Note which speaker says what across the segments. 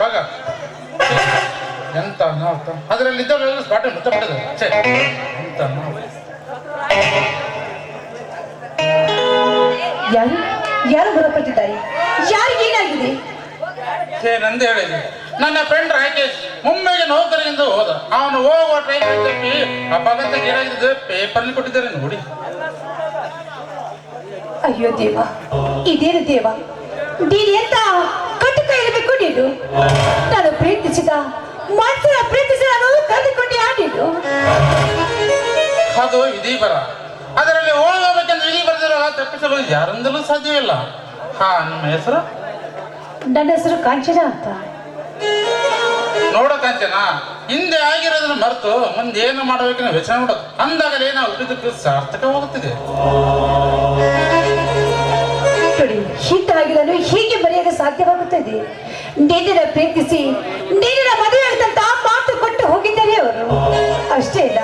Speaker 1: ಭಾಗ. ಎಂತ ಅನಾಹುತ? ಅದರಲ್ಲಿ ಇದ್ದವರೆಲ್ಲ ಸ್ಪಾಟ್ ಮೃತಪಟ್ಟಿದ್ದಾರೆ ಛೇ ಎಂತ ಅನಾಹುತ?
Speaker 2: ಯಾರು? ಯಾರು ಮೃತಪಟ್ಟಿದ್ದಾರೆ ಯಾರಿಗೆ ಏನಾಗಿದೆ?
Speaker 1: ಛೇ ನಂದು ಹೇಳಿದೆ ನನ್ನ ಫ್ರೆಂಡ್ ರಾಕೇಶ್ ಮುಂಬೈಗೆ ನೌಕರಿಯಿಂದ ಹೋದ. ಅವನು ಹೋಗುವ ಟ್ರೈನ್ ತಪ್ಪಿ ಅಪಘಾತಕ್ಕೆ ಏನಾಗಿದೆ? ಪೇಪರ್ಲಿ ಕೊಟ್ಟಿದ್ದಾರೆ ನೋಡಿ.
Speaker 2: ಅಯ್ಯೋ ದೇವ ಇದೇನು ದೇವ? ನೀನು ಇರಬೇಕು ನೀನು ಪ್ರೀತಿಸಿದ ಮನಸ್ಸಿನ ಪ್ರೀತಿಸಿದ ನಾನು ಆಡಿದ್ದು.
Speaker 1: ಅದು ಇದೀ ಬರ ಅದರಲ್ಲಿ ಓಡೋಬೇಕೆಂದ್ರೆ ಇಡೀ ಬರೆದಿರೋ ತಪ್ಪಿಸಲು ಯಾರಿಂದಲೂ ಸಾಧ್ಯವಿಲ್ಲ. ಹಾ ನಿಮ್ಮ ಹೆಸರು?
Speaker 2: ನನ್ನ ಹೆಸರು ಕಾಂಚನ ಅಂತ.
Speaker 1: ನೋಡ ಕಾಂಚನ ಹಿಂದೆ ಆಗಿರೋದನ್ನ ಮರೆತು ಮುಂದೆ ಏನು ಮಾಡಬೇಕೆಂದು ಯೋಚನೆ ಮಾಡೋದು ಅಂದಾಗಲೇ ನಾವು ಹುಟ್ಟಿದ್ದಕ್ಕೆ ಸಾರ್ಥಕವಾಗುತ್ತಿದೆ.
Speaker 2: ನೋಡಿ ಹೀಗೆ ಬರೆಯಲು ಸಾಧ್ಯವಾಗುತ್ತದೆ. ನೀನಿನ ಪ್ರೀತಿಸಿ ನೀನಿನ ಮದುವೆ ಅಂತ ಮಾತು ಕೊಟ್ಟು ಹೋಗಿದ್ದಾರೆ ಅವರು ಅಷ್ಟೇ ಇಲ್ಲ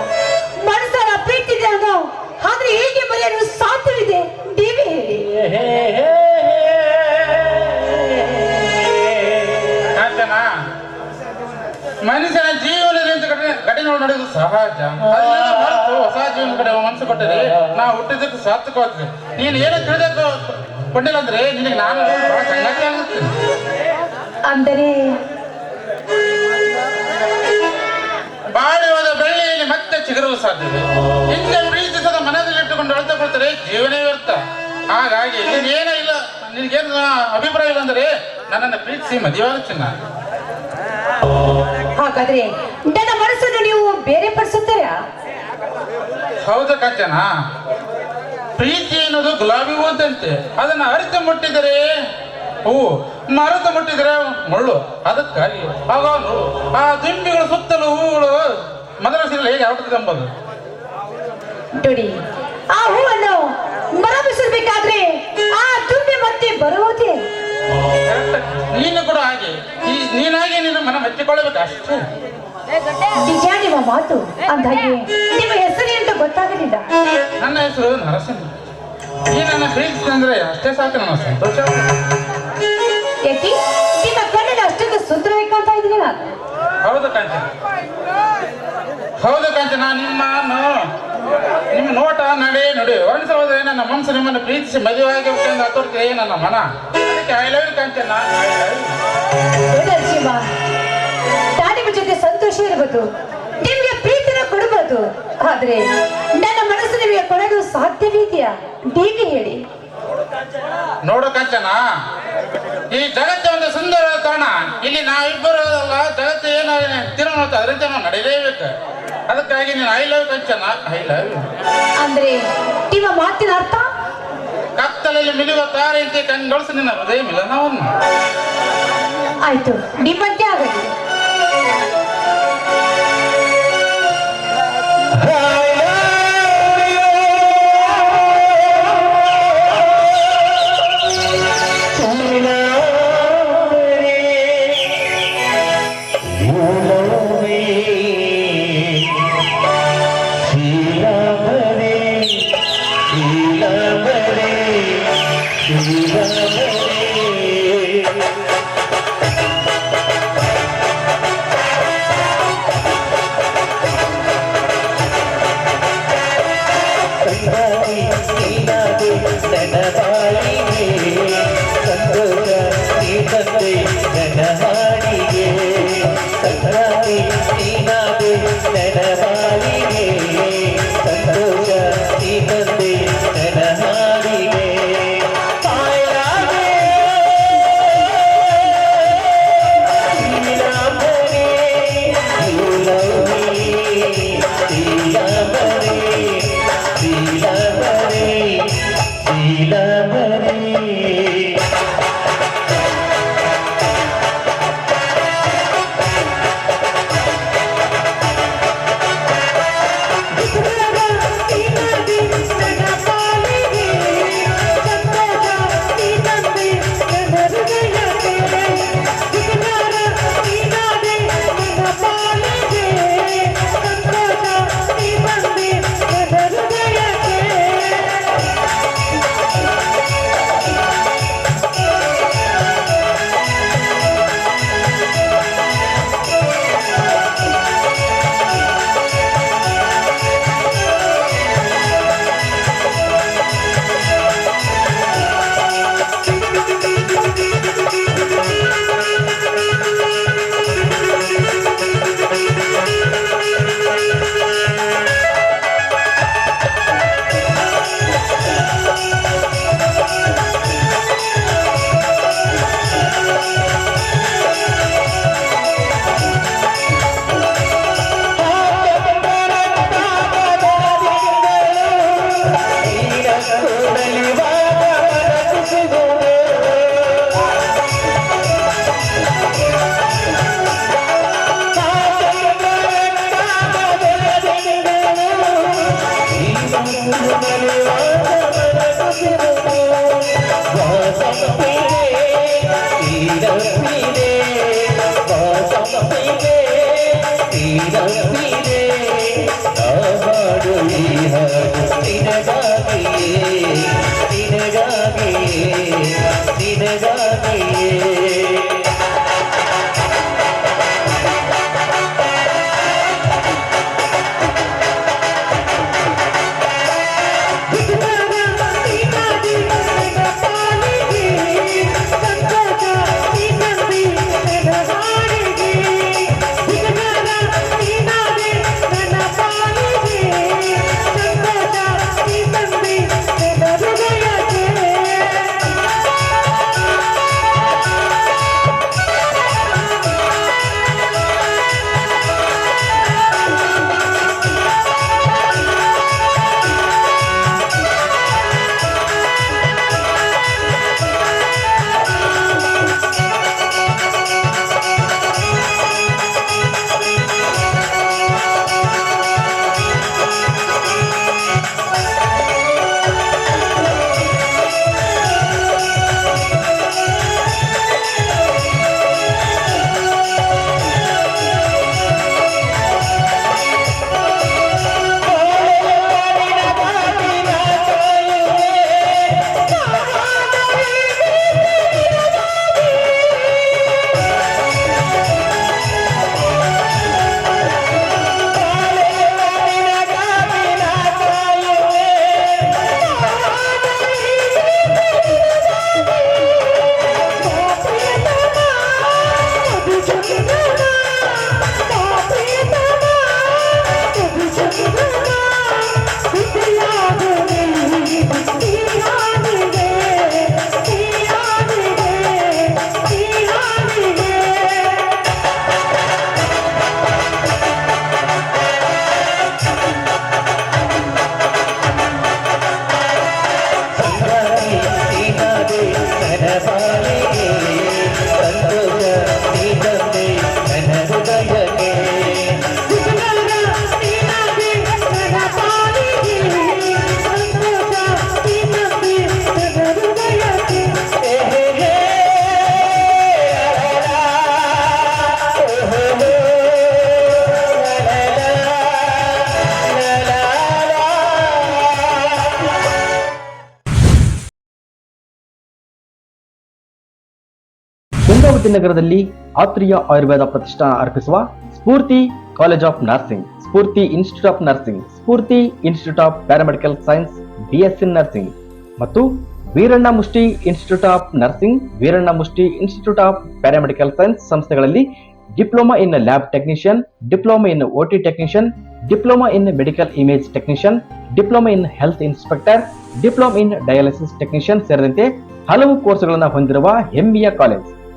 Speaker 2: ಮನಸ್ಸರ ಪ್ರೀತಿ ಅನ್ನೋ ಆದ್ರೆ ಹೇಗೆ ಬರೆಯಲು ಸಾಧ್ಯವಿದೆ ನೀವೇ ಹೇಳಿ
Speaker 1: ಮನುಷ್ಯನ ಜೀವನ ಕಡೆ ಕಠಿಣ ನಡೆಯುವುದು ಸಹಜ ಹೊಸ ಜೀವನ ಕಡೆ ಮನಸ್ಸು ಕೊಟ್ಟರೆ ನಾ ಹುಟ್ಟಿದ್ದಕ್ಕೆ ಸಾರ್ಥಕವಾಗ್ತದೆ ನೀನು ಏನು ತಿಳಿದಕ್ಕೆ ಕೊಂಡಿಲ್ಲ ಅಂದ್ರೆ ನಿನಗೆ ನಾನು
Speaker 2: ಅಂದರೆ
Speaker 1: ಬಾಳುವಾದ ಹೋದ ಬೆಳ್ಳಿಯಲ್ಲಿ ಮತ್ತೆ ಚಿಗುರಲು ಸಾಧ್ಯತೆ ಹಿಂದೆ ಪ್ರೀತಿಸದ ಮನದಲ್ಲಿಟ್ಟುಕೊಂಡು ಅಳತಕೊಳ್ತಾರೆ ಜೀವನೇ ವ್ಯರ್ಥ. ಹಾಗಾಗಿ ನೀನೇನೇ ಇಲ್ಲ ನಿನಗೇನು ಅಭಿಪ್ರಾಯ ಇಲ್ಲ ಅಂದರೆ ನನ್ನನ್ನು ಪ್ರೀತಿಸಿ ಮದುವೆ ಚಿನ್ನ.
Speaker 2: ಹಾಗಾದ್ರೆ ನನ್ನ ಮನಸ್ಸನ್ನು ನೀವು ಬೇರೆ ಪಡಿಸುತ್ತೀರಾ?
Speaker 1: ಹೌದು ಕಾಂಚನ ಪ್ರೀತಿ ಅನ್ನೋದು ಗುಲಾಬಿ ಹೂದಂತೆ ಅದನ್ನ ಅರಿತು ಮುಟ್ಟಿದರೆ ಹೂವು ಮರದ ಮುಟ್ಟಿದ್ರೆ ಮುಳ್ಳು. ಅದಕ್ಕಾಗಿ ಹಾಗಾದ್ರು ಆ ದಿಂಬಿಗಳ ಸುತ್ತಲೂ ಹೂಗಳು ಮದ್ರಾಸಿನಲ್ಲಿ ಸಿಗಲು ಹೇಗೆ
Speaker 2: ನೋಡಿ ಆ ಹೂವನ್ನು ಮರಬಿಸಬೇಕಾದ್ರೆ ಆ ತುಂಬಿ ಮತ್ತೆ ಬರುವುದೇ?
Speaker 1: ನೀನು ಕೂಡ ಹಾಗೆ. ಈ ನೀನಾಗೆ ನೀನು ಮನ ಮೆಚ್ಚಿಕೊಳ್ಳಬೇಕು ಅಷ್ಟೇ.
Speaker 2: ನಿಜ ನಿಮ್ಮ ಮಾತು? ಅಂದಾಗೆ ನಿಮ್ಮ ಹೆಸರು ಅಂತ ಗೊತ್ತಾಗಲಿಲ್ಲ.
Speaker 1: ನನ್ನ ಹೆಸರು ನರಸಿಂಹ. ಈ ನನ್ನ ಪ್ರೀತಿ ಅಂದ್ರೆ ಅಷ್ಟೇ ಸಾಕು ನನ್ನ ಸಂತೋಷ.
Speaker 2: ಯಾಕೆ ನಿಮ್ಮ ಕಣ್ಣಲ್ಲಿ ಅಷ್ಟೊಂದು ಸುಂದರವಾಗಿ ಕಾಣ್ತಾ ಇದ್ದೀನಿ ನಾನು
Speaker 1: ಹೌದು ಕಾಂಚನ. ಹೌದು ಕಾಂಚನ ನಿಮ್ಮ ನಿಮ್ಮ ನೋಟ ನಡೆ ನುಡಿ. ವರ್ಣಿಸೋದ್ರೆ ನನ್ನ ಮನಸ್ಸು ನಿಮ್ಮನ್ನು ಪ್ರೀತಿಸಿ ಮದುವೆ ಆಗಬೇಕೆಂದು ಹತ್ತೋರ್ತಿದೆ ನನ್ನ ಮನ. ಅದಕ್ಕೆ ಐ ಲವ್ ಯು ಕಾಂಚನ
Speaker 2: ನಿಮ್ಮ ಜೊತೆ ಸಂತೋಷ ಇರಬಹುದು ನಿಮಗೆ ಪ್ರೀತಿನ ಕೊಡಬಹುದು ಆದ್ರೆ ನನ್ನ ಮನಸ್ಸು ನಿಮಗೆ ಕೊಡಲು ಸಾಧ್ಯವಿದೆಯಾ ನೀವೇ ಹೇಳಿ.
Speaker 1: ನೋಡು ಕಾಂಚನ. ಈ ಜಗತ್ತೇ ಒಂದು ಸುಂದರ ತಾಣ. ಇಲ್ಲಿ ನಾವಿಬ್ಬರು ಅಲ್ಲ ಜಗತ್ತು ಏನು ತೀರ್ಮಾನ ಅದರಿಂದ ನಾವು ನಡೀಲೇಬೇಕು ಅದಕ್ಕಾಗಿ ನೀನು I love Kanchana I love
Speaker 2: ಅಂದ್ರೆ ನಿಮ್ಮ ಮಾತಿನ ಅರ್ಥ?
Speaker 1: ಕತ್ತಲಲ್ಲಿ ಮಿಲಿಯುವ ತಾರೆಯಂತೆ ಕಂಗೊಳಿಸ ನಿನ್ನ ಹೃದಯ ಮಿಲನವನ್ನು.
Speaker 2: ಆಯ್ತು ನಿಮ್ಮಂತೆ ಆಗಲಿ.
Speaker 3: রে
Speaker 4: ಗಂಗಾವತಿ ನಗರದಲ್ಲಿ ಆತ್ರಿಯ ಆಯುರ್ವೇದ ಪ್ರತಿಷ್ಠಾನ ಅರ್ಪಿಸುವ Spoorthi college of nursing, Spoorthi institute of nursing, Spoorthi institute of paramedical science BSc nursing ಮತ್ತು Veeranna Mushti institute of nursing, Veeranna Mushti institute of paramedical science ಸಂಸ್ಥೆಗಳಲ್ಲಿ diploma in lab technician, diploma in OT technician, diploma in medical image technician, diploma in health inspector diploma in dialysis technician ಸೇರಿದಂತೆ ಹಲವು ಕೋರ್ಸ್ಗಳನ್ನು ಹೊಂದಿರುವ ಹೆಮ್ಮೆಯ college.